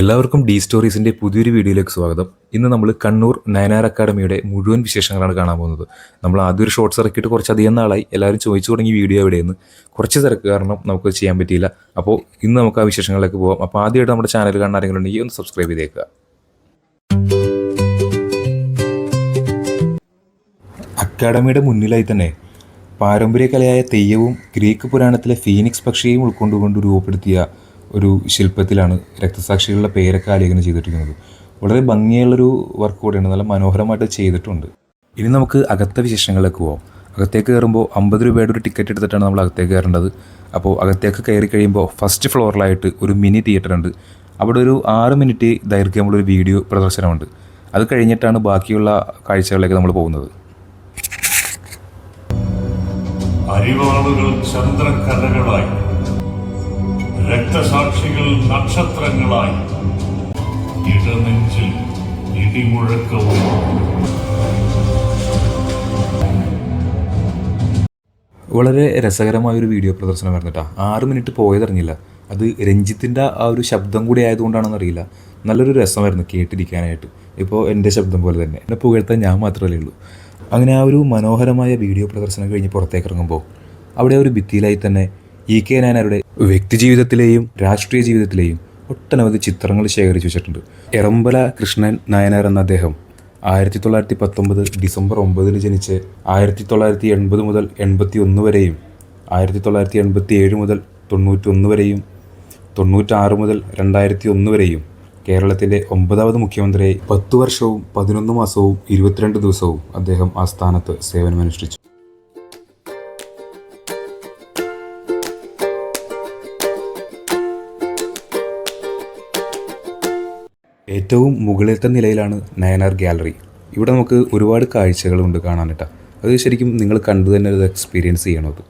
എല്ലാവർക്കും ഡി സ്റ്റോറീസിന്റെ പുതിയൊരു വീഡിയോയിലേക്ക് സ്വാഗതം. ഇന്ന് നമ്മൾ കണ്ണൂർ നയനാർ അക്കാഡമിയുടെ മുഴുവൻ വിശേഷങ്ങളാണ് കാണാൻ പോകുന്നത്. നമ്മൾ ആദ്യം ഒരു ഷോർട്സ് ഇറക്കിയിട്ട് കുറച്ചധികം നാളായി. എല്ലാവരും ചോദിച്ചു തുടങ്ങി വീഡിയോ എവിടെയെന്ന്. കുറച്ച് തിരക്ക് കാരണം നമുക്ക് ചെയ്യാൻ പറ്റിയില്ല. അപ്പോൾ ഇന്ന് നമുക്ക് ആ വിശേഷങ്ങളിലേക്ക് പോകാം അപ്പോൾ ആദ്യമായിട്ട് നമ്മുടെ ചാനൽ കാണാൻ ആരെങ്കിലും ഉണ്ടെങ്കിൽ ഒന്ന് സബ്സ്ക്രൈബ് ചെയ്തേക്കുക. അക്കാഡമിയുടെ മുന്നിലായി തന്നെ പാരമ്പര്യ കലയായ തെയ്യവും ഗ്രീക്ക് പുരാണത്തിലെ ഫീനിക്സ് പക്ഷിയെയും ഉൾക്കൊണ്ടുകൊണ്ട് രൂപപ്പെടുത്തിയ ഒരു ശില്പത്തിലാണ് രക്തസാക്ഷികളുടെ പേരൊക്കെ ആലേഖനം ചെയ്തിട്ടിരിക്കുന്നത് വളരെ ഭംഗിയുള്ളൊരു വർക്ക് കൂടെയാണ്. നല്ല മനോഹരമായിട്ട് ചെയ്തിട്ടുണ്ട്. ഇനി നമുക്ക് അകത്തെ വിശേഷങ്ങളിലേക്ക് പോകാം അകത്തേക്ക് കയറുമ്പോൾ അമ്പത് രൂപയുടെ ഒരു ടിക്കറ്റ് എടുത്തിട്ടാണ് നമ്മൾ അകത്തേക്ക് കയറേണ്ടത്. അപ്പോൾ അകത്തേക്ക് കയറി കഴിയുമ്പോൾ ഫസ്റ്റ് ഫ്ലോറിലായിട്ട് ഒരു മിനി തിയേറ്റർ ഉണ്ട്. അവിടെ ഒരു ആറ് മിനിറ്റ് ദൈർഘ്യമുള്ള ഒരു വീഡിയോ പ്രദർശനമുണ്ട്. അത് കഴിഞ്ഞിട്ടാണ് ബാക്കിയുള്ള കാഴ്ചകളിലേക്ക് നമ്മൾ പോകുന്നത്. അരിവാളുകൾ ചന്ദ്രക്കലകളായി രക്തസാക്ഷികൾ നക്ഷത്രങ്ങളായി. ഇടനെഞ്ചിൽ ഇടിമുഴക്കവും. വളരെ രസകരമായ ഒരു വീഡിയോ പ്രദർശനമായിരുന്നു കേട്ടോ. ആറ് മിനിറ്റ് പോയതറിഞ്ഞില്ല. അത് രഞ്ജിത്തിന്റെ ആ ഒരു ശബ്ദം കൂടി ആയതുകൊണ്ടാണെന്ന് അറിയില്ല. നല്ലൊരു രസമായിരുന്നു കേട്ടിരിക്കാനായിട്ട്. ഇപ്പോൾ എന്റെ ശബ്ദം പോലെ തന്നെ. എന്നെ പുകഴ്ത്താൻ ഞാൻ മാത്രമല്ലേ ഉള്ളൂ. അങ്ങനെ ആ ഒരു മനോഹരമായ വീഡിയോ പ്രദർശനം കഴിഞ്ഞ് പുറത്തേക്ക് ഇറങ്ങുമ്പോൾ അവിടെ ഒരു ഭിത്തിയിലായി തന്നെ ഇ കെ നായനാരുടെ വ്യക്തിജീവിതത്തിലെയും രാഷ്ട്രീയ ജീവിതത്തിലെയും ഒട്ടനവധി ചിത്രങ്ങൾ ശേഖരിച്ചു വെച്ചിട്ടുണ്ട്. എറമ്പല കൃഷ്ണൻ നായനാർ എന്ന അദ്ദേഹം ആയിരത്തി തൊള്ളായിരത്തി പത്തൊമ്പത് ഡിസംബർ ഒമ്പതിന് ജനിച്ച് ആയിരത്തി തൊള്ളായിരത്തി എൺപത് മുതൽ എൺപത്തി ഒന്ന് വരെയും ആയിരത്തി തൊള്ളായിരത്തി എൺപത്തി ഏഴ് മുതൽ തൊണ്ണൂറ്റി ഒന്ന് വരെയും തൊണ്ണൂറ്റാറ് മുതൽ രണ്ടായിരത്തി ഒന്ന് വരെയും കേരളത്തിന്റെ ഒമ്പതാമത് മുഖ്യമന്ത്രിയായി പത്തു വർഷവും പതിനൊന്ന് മാസവും ഇരുപത്തിരണ്ട് ദിവസവും അദ്ദേഹം ആ സ്ഥാനത്ത് സേവനമനുഷ്ഠിച്ചു. ഏറ്റവും മുകളിലത്തെ നിലയിലാണ് നയനാർ ഗ്യാലറി ഇവിടെ നമുക്ക് ഒരുപാട് കാഴ്ചകളുണ്ട് കാണാനിട്ട അത് ശരിക്കും നിങ്ങൾ കണ്ടു തന്നെ ഒരു എക്സ്പീരിയൻസ് ചെയ്യണത്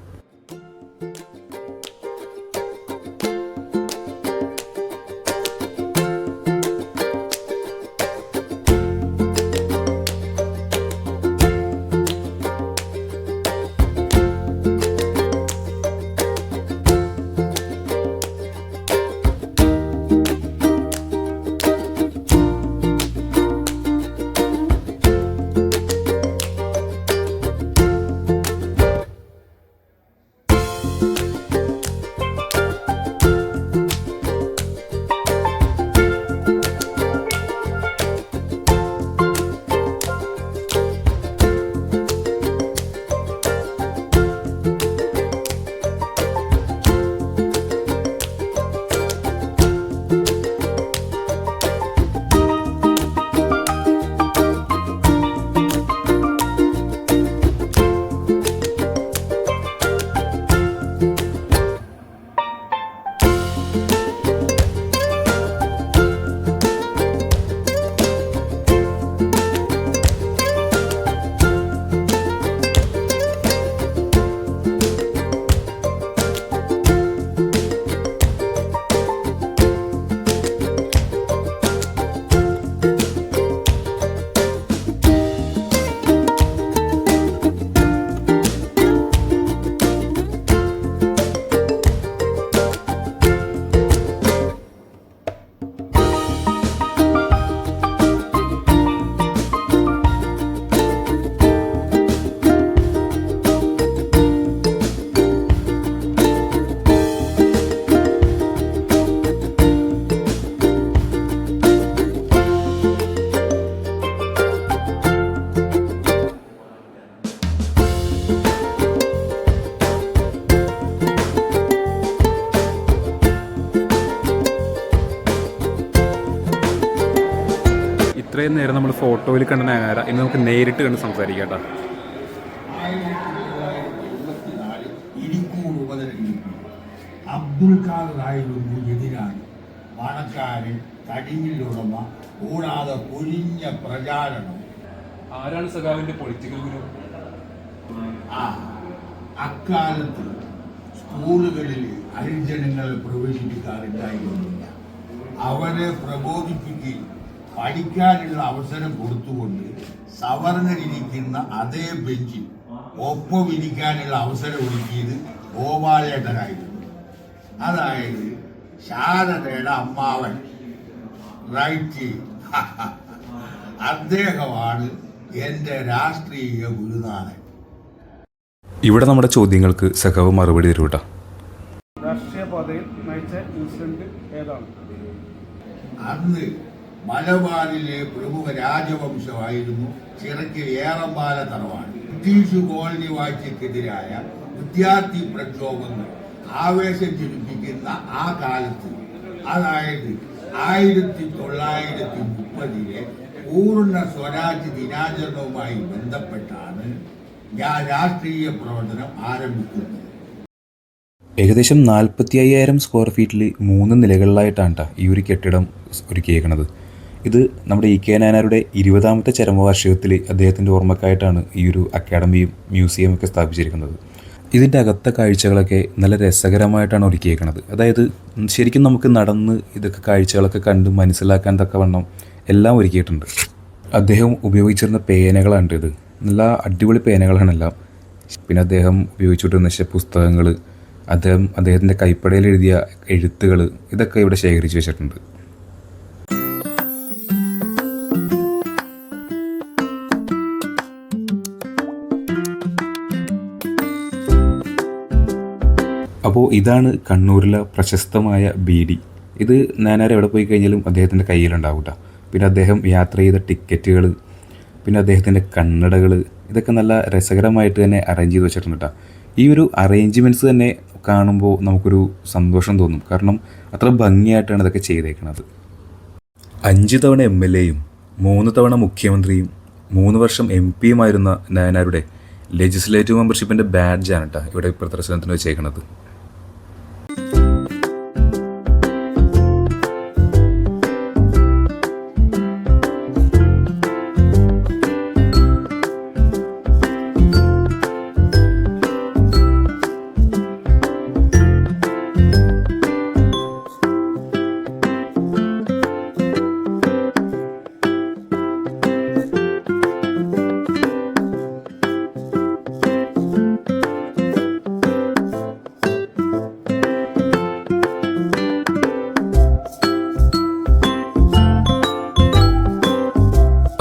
ഇത്രയും നേരം നമ്മൾ ഫോട്ടോയിൽ കണ്ട നയനാര ഇന്ന് നമുക്ക് നേരിട്ട് കണ്ട് സംസാരിക്കാം കേട്ടോ. അബ്ദുൽ ഖാദറായിരുന്നു എതിരാണ് പണക്കാരൻ തടിയിലുടമ കൂടാതെ പൊരിഞ്ഞ പ്രചാരണം. ആരാണ് സഖാവിന്റെ പൊളിറ്റിക്കൽ ഗുരു ആ അക്കാലത്ത് സ്കൂളുകളിൽ ഹരിജനങ്ങൾ പ്രവേശിപ്പിക്കാറുണ്ടായിരുന്നില്ല. അവരെ പ്രബോധിപ്പിക്കുകയും പഠിക്കാനുള്ള അവസരം കൊടുത്തുകൊണ്ട് സവർണരിരിക്കുന്ന അതേ ബെഞ്ചിൽ ഒപ്പം ഇരിക്കാനുള്ള അവസരം ഒരുക്കിയത് ഗോപാലേട്ടനായിരുന്നു. അതായത് ശാരദയുടെ അമ്മാവൻ. റൈറ്റ് അദ്ദേഹമാണ് എന്റെ രാഷ്ട്രീയ ഗുരുനാഥൻ. ഇവിടെ നമ്മുടെ ചോദ്യങ്ങൾക്ക് സഖാവ് മറുപടി തരൂ രാഷ്ട്രീയ പാതയിൽ നയിച്ച ഇൻസിഡന്റ് ഏതാണ്? അന്ന് മലബാറിലെ പ്രമുഖ രാജവംശമായിരുന്നു ചിറക്കിൽ ഏറമ്പാല തറവാണ് ബ്രിട്ടീഷ് കോളനി വാഴ്ചക്കെതിരായ വിദ്യാർത്ഥി പ്രക്ഷോഭങ്ങൾ ആവേശം ജനിപ്പിക്കുന്ന ആ കാലത്ത് അതായത് ആയിരത്തി തൊള്ളായിരത്തി മുപ്പതിലെ പൂർണ സ്വരാജ് ദിനാചരണവുമായി ബന്ധപ്പെട്ടാണ് ഞാൻ രാഷ്ട്രീയ പ്രവർത്തനം ആരംഭിക്കുന്നത്. ഏകദേശം നാൽപ്പത്തി അയ്യായിരം സ്ക്വയർ ഫീറ്റിൽ മൂന്ന് നിലകളിലായിട്ടാണ് ട്ടാ ഈ ഒരു കെട്ടിടം ഒരുക്കിയേക്കണത്. ഇത് നമ്മുടെ ഇ കെ നായനാരുടെ ഇരുപതാമത്തെ ചരമവാർഷികത്തിൽ അദ്ദേഹത്തിന്റെ ഓർമ്മക്കായിട്ടാണ് ഈ ഒരു അക്കാഡമിയും മ്യൂസിയം ഒക്കെ സ്ഥാപിച്ചിരിക്കുന്നത്. ഇതിന്റെ അകത്തെ കാഴ്ചകളൊക്കെ നല്ല രസകരമായിട്ടാണ് ഒരുക്കിയേക്കുന്നത് അതായത് ശരിക്കും നമുക്ക് നടന്ന് ഇതൊക്കെ കാഴ്ചകളൊക്കെ കണ്ട് മനസ്സിലാക്കാൻ തക്കവണ്ണം എല്ലാം ഒരുക്കിയിട്ടുണ്ട്. അദ്ദേഹം ഉപയോഗിച്ചിരുന്ന പേനകളാണ് ഇത് നല്ല അടിപൊളി പേനകളാണെല്ലാം. പിന്നെ അദ്ദേഹം ഉപയോഗിച്ചുകൊണ്ടിരുന്ന പുസ്തകങ്ങൾ അദ്ദേഹം അദ്ദേഹത്തിന്റെ കൈപ്പടയിൽ എഴുതിയ എഴുത്തുകൾ ഇതൊക്കെ ഇവിടെ ശേഖരിച്ച് വെച്ചിട്ടുണ്ട്. അപ്പോൾ ഇതാണ് കണ്ണൂരിലെ പ്രശസ്തമായ ബീഡി. ഇത് നാനാർ എവിടെ പോയി കഴിഞ്ഞാലും അദ്ദേഹത്തിന്റെ കയ്യിലുണ്ടാവില്ല പിന്നെ അദ്ദേഹം യാത്ര ചെയ്ത ടിക്കറ്റുകൾ പിന്നെ അദ്ദേഹത്തിന്റെ കണ്ണടകൾ ഇതൊക്കെ നല്ല രസകരമായിട്ട് തന്നെ അറേഞ്ച് ചെയ്ത് വെച്ചിട്ടുണ്ട്. കേട്ടോ ഈ ഒരു അറേഞ്ച്മെന്റ്സ് തന്നെ കാണുമ്പോൾ നമുക്കൊരു സന്തോഷം തോന്നും. കാരണം അത്ര ഭംഗിയായിട്ടാണ് ഇതൊക്കെ ചെയ്തേക്കുന്നത് അഞ്ച് തവണ എം എൽ എയും മൂന്ന് തവണ മുഖ്യമന്ത്രിയും മൂന്ന് വർഷം എം പിയുമായിരുന്ന നയനാരുടെ ലെജിസ്ലേറ്റീവ് മെമ്പർഷിപ്പിന്റെ ബാഡ്ജാണ് കേട്ടോ ഇവിടെ പ്രദർശനത്തിന് വെച്ചേക്കണത്.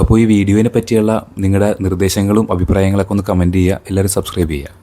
അപ്പോൾ ഈ വീഡിയോനെ പറ്റിയുള്ള നിങ്ങളുടെ നിർദ്ദേശങ്ങളും അഭിപ്രായങ്ങളൊക്കെ ഒന്ന് കമന്റ് ചെയ്യുക. എല്ലാവരും സബ്സ്ക്രൈബ് ചെയ്യുക.